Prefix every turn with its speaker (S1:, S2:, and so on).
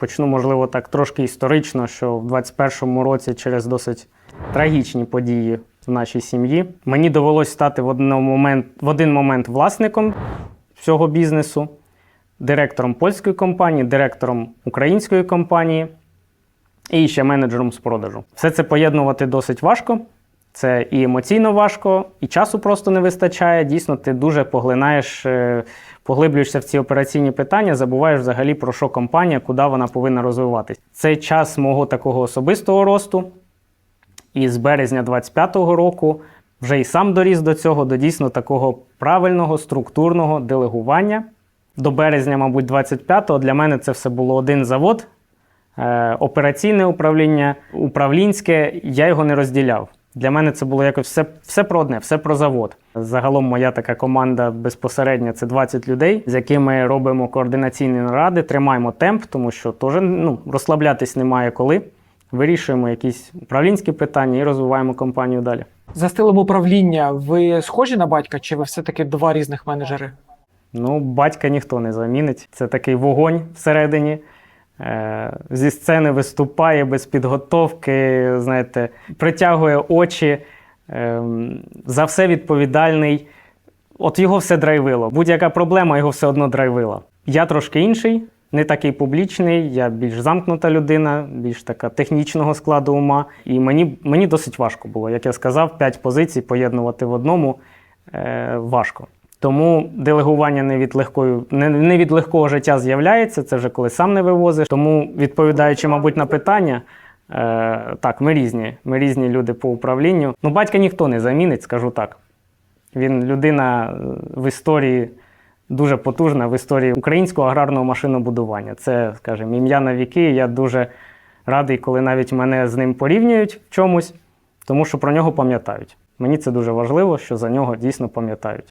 S1: Почну, можливо, так трошки історично, що в 21-му році через досить трагічні події в нашій сім'ї мені довелося стати в, один момент, в один момент власником всього бізнесу, директором польської компанії, директором української компанії і ще менеджером з продажу. Все це поєднувати досить важко. Це і емоційно важко, і часу просто не вистачає. Дійсно, ти дуже поглинаєш, е, поглиблюєшся в ці операційні питання, забуваєш взагалі про що компанія, куди вона повинна розвиватись. Цей час мого такого особистого росту, і з березня 25-го року вже і сам доріс до цього, до дійсно такого правильного структурного делегування. До березня, мабуть, 25-го для мене це все було один завод, е, операційне управління, управлінське, я його не розділяв. Для мене це було якось все, все про одне, все про завод. Загалом моя така команда безпосередньо це 20 людей, з якими робимо координаційні наради, тримаємо темп, тому що теж ну, розслаблятись немає коли. Вирішуємо якісь управлінські питання і розвиваємо компанію далі.
S2: За стилем управління ви схожі на батька, чи ви все-таки два різних менеджери?
S1: Ну, батька ніхто не замінить. Це такий вогонь всередині. Е, Зі сцени виступає без підготовки, знаєте, притягує очі, е, за все відповідальний. От його все драйвило. Будь-яка проблема його все одно драйвила. Я трошки інший, не такий публічний, я більш замкнута людина, більш така технічного складу ума. І мені, мені досить важко було. Як я сказав, п'ять позицій поєднувати в одному е, важко. Тому делегування не від, легкої, не, від легкого життя з'являється, це вже коли сам не вивозиш. Тому, відповідаючи, мабуть, на питання, е, так, ми різні. Ми різні люди по управлінню. Ну, батька ніхто не замінить, скажу так. Він людина е, в історії дуже потужна, в історії українського аграрного машинобудування. Це, скажімо, ім'я на віки. Я дуже радий, коли навіть мене з ним порівнюють в чомусь, тому що про нього пам'ятають. Мені це дуже важливо, що за нього дійсно пам'ятають.